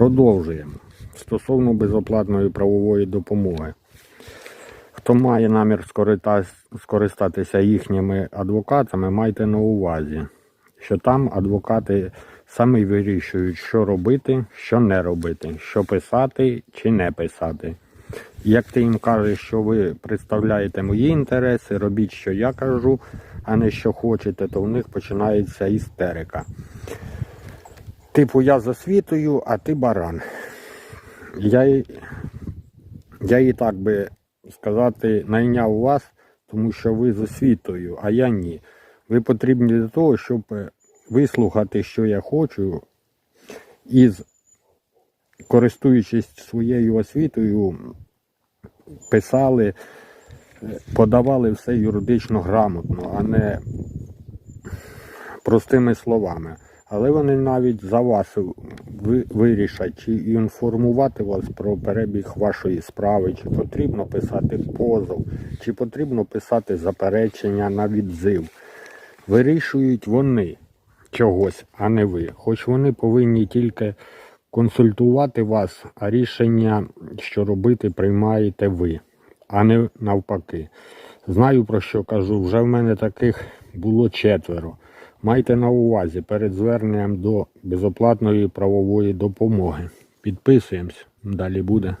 Продовжуємо. Стосовно безоплатної правової допомоги. Хто має намір скористатися їхніми адвокатами, майте на увазі, що там адвокати самі вирішують, що робити, що не робити, що писати чи не писати. Як ти їм кажеш, що ви представляєте мої інтереси, робіть, що я кажу, а не що хочете, то в них починається істерика. Типу, я за світою, а ти баран. Я, я і так би сказати, найняв вас, тому що ви з освітою, а я ні. Ви потрібні для того, щоб е, вислухати, що я хочу, і користуючись своєю освітою, писали, е, подавали все юридично грамотно, а не простими словами. Але вони навіть за вас вирішать, чи інформувати вас про перебіг вашої справи, чи потрібно писати позов, чи потрібно писати заперечення на відзив. Вирішують вони чогось, а не ви. Хоч вони повинні тільки консультувати вас, а рішення, що робити, приймаєте ви, а не навпаки. Знаю про що кажу, вже в мене таких було четверо. Майте на увазі перед зверненням до безоплатної правової допомоги. Підписуємось, далі буде.